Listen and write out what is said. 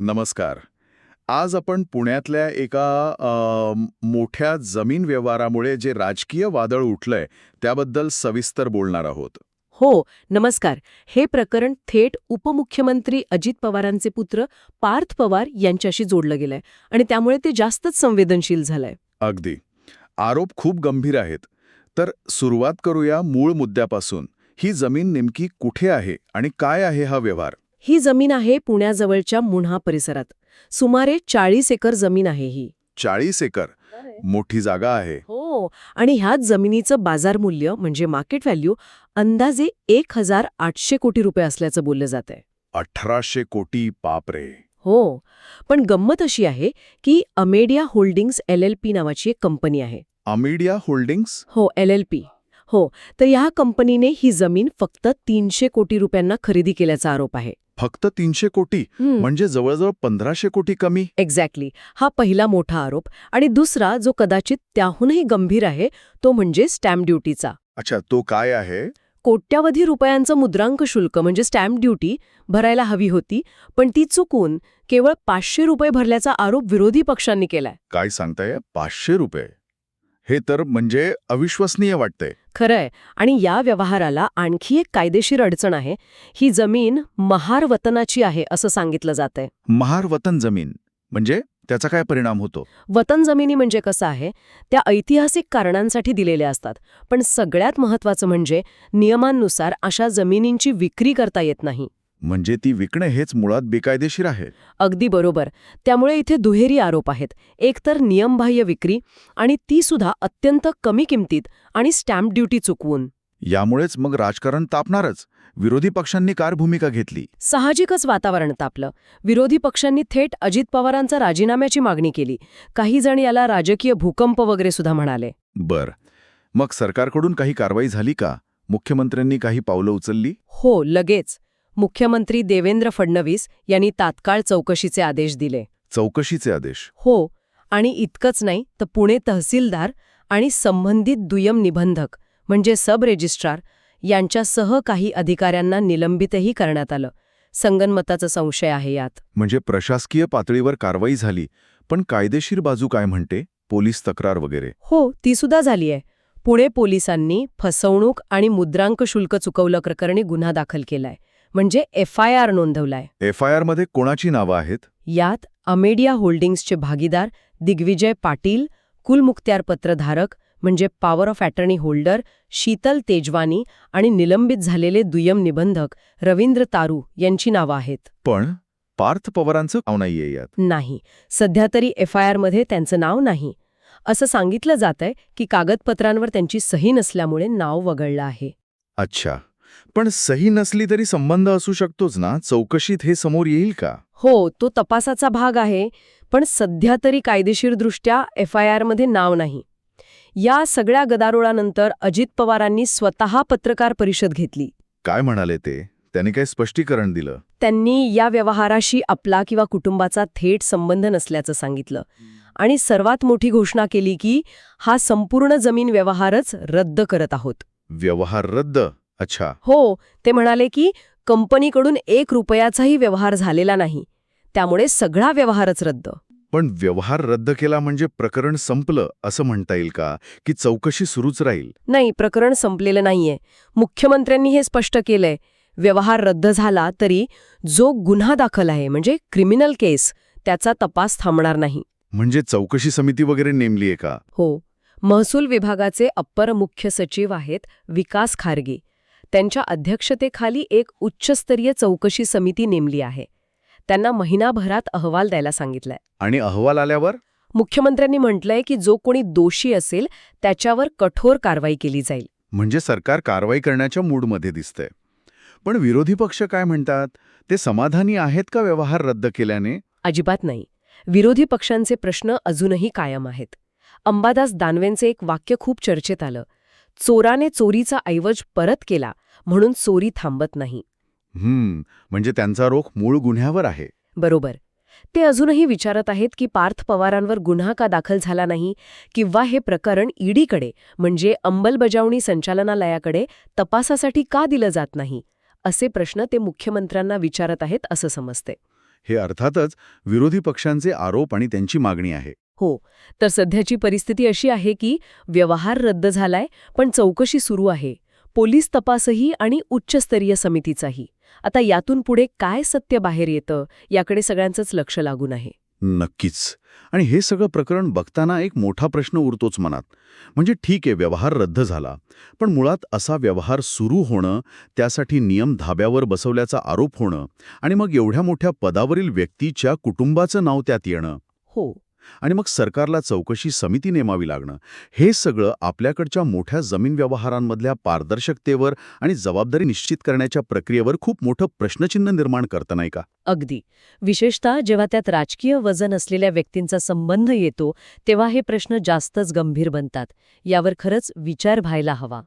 नमस्कार. आज आपण पुण्यातल्या एका मोठ्या जमीन व्यवहारामुळे जे राजकीय वादळ उठलंय त्याबद्दल सविस्तर बोलणार आहोत. हो नमस्कार. हे प्रकरण थेट उपमुख्यमंत्री अजित पवारांचे पुत्र पार्थ पवार यांच्याशी जोडलं गेलंय आणि त्यामुळे ते जास्तच संवेदनशील झालंय. अगदी. आरोप खूप गंभीर आहेत. तर सुरुवात करूया मूळ मुद्द्यापासून. ही जमीन नेमकी कुठे आहे आणि काय आहे हा व्यवहार? ही जमीन आहे पुण्याजवळच्या मुन्हा परिसरात. सुमारे चाळीस एकर जमीन आहे ही. चाळीस एकर? मोठी जागा आहे. हो आणि ह्याच जमिनीचं बाजार मूल्य म्हणजे मार्केट व्हॅल्यू अंदाजे एक हजार आठशे कोटी रुपये असल्याचं बोललं जात आहे अठराशे कोटी? बापरे. हो पण गंमत अशी आहे की Amadea Holdings L L P नावाची एक कंपनी आहे. Amadea Holdings? हो एल एल पी. हो तर ह्या कंपनीने ही जमीन फक्त तीनशे कोटी रुपयांना खरेदी केल्याचा आरोप आहे. फक्त तीनशे कोटी म्हणजे जवळजवळ पंधराशे कोटी कमी. एक्झॅक्टली हा पहिला मोठा आरोप आणि दुसरा जो कदाचित त्याहूनही गंभीर आहे तो म्हणजे स्टॅम्प ड्युटीचा. अच्छा तो काय आहे? कोट्यावधी रुपयांचं मुद्रांक शुल्क म्हणजे स्टॅम्प ड्युटी भरायला हवी होती पण ती चुकून केवळ पाचशे रुपये भरल्याचा आरोप विरोधी पक्षांनी केलाय. काय सांगताय? पाचशे रुपये. हे तर म्हणजे अविश्वसनीय वाटतंय. खरंय. आणि या व्यवहाराला आणखी एक कायदेशीर अडचण आहे. ही जमीन महार वतनाची आहे असं सांगितलं जातंय. महार वतन जमीन. म्हणजे त्याचा काय परिणाम होतो? वतन जमिनी म्हणजे कसं आहे? त्या ऐतिहासिक कारणांसाठी दिलेल्या असतात. पण सगळ्यात महत्वाचं म्हणजे नियमांनुसार अशा जमिनींची विक्री करता येत नाही. म्हणजे ती विकणे हेच मुळात बेकायदेशीर आहे अगदी बरोबर. त्यामुळे इथे दुहेरी आरोप आहेत. एकतर नियमबाह्य विक्री आणि ती सुद्धा अत्यंत कमी किमतीत आणि स्टॅम्प ड्युटी चुकवून. यामुळेच मग राजकारण तापणारच. विरोधी पक्षांनी कार भूमिका घेतली. साहजिकच वातावरण तापलं. विरोधी पक्षांनी थेट अजित पवारांचा राजीनाम्याची मागणी केली. काही जण याला राजकीय भूकंप वगैरे सुद्धा म्हणाले. बर. मग सरकारकडून काही कारवाई झाली का? मुख्यमंत्र्यांनी काही पावलं उचलली? हो लगेच. मुख्यमंत्री देवेंद्र फडणवीस यांनी तात्काळ चौकशीचे आदेश दिले. चौकशीचे आदेश? हो आणि इतकंच नाही तर पुणे तहसीलदार आणि संबंधित दुय्यम निबंधक म्हणजे सब रेजिस्ट्रार यांच्यासह काही अधिकाऱ्यांना निलंबितही करण्यात आलं. संगनमताचा संशय आहे यात. म्हणजे प्रशासकीय पातळीवर कारवाई झाली पण कायदेशीर बाजू काय म्हणते? पोलीस तक्रार वगैरे? हो ती सुद्धा झाली आहे. पुणे पोलिसांनी फसवणूक आणि मुद्रांक शुल्क चुकवलं प्रकरणी गुन्हा दाखल केलाय. म्हणजे एफ आय आर नोंदवलाय. एफ आय आरमध्ये कोणाची नावं आहेत? यात अमेडिया होल्डिंग्सचे भागीदार दिग्विजय पाटील कुलमुक्त्यार पत्रधारक म्हणजे power of attorney holder Sheetal Tejwani आणि निलंबित झालेले दुय्यम निबंधक रवींद्र तारू यांची नावं आहेत. पण पार्थ पवारांचं नाव नाहीये यात. नाही. सध्या तरी एफ आय आरमध्ये त्यांचं नाव नाही. असं सांगितलं जातंय की कागदपत्रांवर त्यांची सही नसल्यामुळे नाव वगळलं आहे. अच्छा. पण सही नसली तरी संबंध असू शकतोच ना? चौकशीत हे समोर येईल का? हो तो तपासाचा भाग आहे पण सध्या तरी कायदेशीरदृष्ट्या एफ आय आरमध्ये नाव नाही. या सगळ्या गदारोळानंतर अजित पवारांनी स्वतः पत्रकार परिषद घेतली. काय म्हणाले ते? त्यांनी काय स्पष्टीकरण दिलं. त्यांनी या व्यवहाराशी आपला किंवा कुटुंबाचा थेट संबंध नसल्याचं सांगितलं. आणि सर्वात मोठी घोषणा केली की हा संपूर्ण जमीन व्यवहारच रद्द करत आहोत. व्यवहार रद्द? अच्छा. हो ते म्हणाले की कंपनीकडून एक रुपयाचाही व्यवहार झालेला नाही. त्यामुळे सगळा व्यवहारच रद्द. पण व्यवहार रद्द केला म्हणजे प्रकरण संपलं असं म्हणता येईल का? की चौकशी सुरूच राहील? नाही प्रकरण संपलेलं नाहीये. मुख्यमंत्र्यांनी हे स्पष्ट केलंय. व्यवहार रद्द झाला तरी जो गुन्हा दाखल आहे म्हणजे क्रिमिनल केस त्याचा तपास थांबणार नाही. म्हणजे चौकशी समिती वगैरे नेमलीये का? हो. महसूल विभागाचे अप्पर मुख्य सचिव आहेत विकास खारगे. त्यांच्या अध्यक्षतेखाली एक उच्चस्तरीय चौकशी समिती नेमली आहे. त्यांना महिनाभरात अहवाल द्यायला सांगितलाय. आणि अहवाल आल्यावर? मुख्यमंत्र्यांनी म्हटलंय की जो कोणी दोषी असेल त्याच्यावर कठोर कारवाई केली जाईल. म्हणजे सरकार कारवाई करण्याच्या मूडमध्ये दिसतंय. पण विरोधी पक्ष काय म्हणतात? ते समाधानी आहेत का व्यवहार रद्द केल्याने? अजिबात नाही. विरोधी पक्षांचे प्रश्न अजूनही कायम आहेत. अंबादास दानवेंचे एक वाक्य खूप चर्चेत आलं. चोराने चोरीचा ऐवज परत केला म्हणून चोरी थांबत नाही. हम्म म्हणजे त्यांचा रोख मूळ गुन्ह्यावर आहे. बरोबर. ते अजूनही विचारत आहेत की पार्थ पवारांवर गुन्हा का दाखल झाला नाही किंवा हे प्रकरण ईडीकडे म्हणजे अंमलबजावणी संचालनालयाकडे तपासासाठी का दिलं जात नाही असे प्रश्न ते मुख्यमंत्र्यांना विचारत आहेत असं समजते. हे अर्थातच विरोधी पक्षांचे आरोप आणि त्यांची मागणी आहे. हो तर सध्याची परिस्थिती अशी आहे की व्यवहार रद्द झालाय पण चौकशी सुरू आहे. पोलीस तपासही आणि उच्चस्तरीय समितीचाही. आता यातून पुढे काय सत्य बाहेर येतं याकडे सगळ्यांचंच लक्ष लागून आहे. नक्कीच. आणि हे सगळं प्रकरण बघताना एक मोठा प्रश्न उरतोच मनात. म्हणजे ठीक आहे व्यवहार रद्द झाला पण मुळात असा व्यवहार सुरू होणं त्यासाठी नियम धाब्यावर बसवल्याचा आरोप होणं आणि मग एवढ्या मोठ्या पदावरील व्यक्तीच्या कुटुंबाचं नाव त्यात येणं. हो. आणि मग सरकारला चौकशी समिती नेमावी लागणं. हे सगळं आपल्याकडच्या मोठ्या जमीन व्यवहारांमधल्या पारदर्शकतेवर आणि जबाबदारी निश्चित करण्याच्या प्रक्रियेवर खूप मोठं प्रश्नचिन्ह निर्माण करतं नाही का? अगदी. विशेषतः जेव्हा त्यात राजकीय वजन असलेल्या व्यक्तींचा संबंध येतो तेव्हा हे प्रश्न जास्तच गंभीर बनतात. यावर खरंच विचार व्हायला हवा.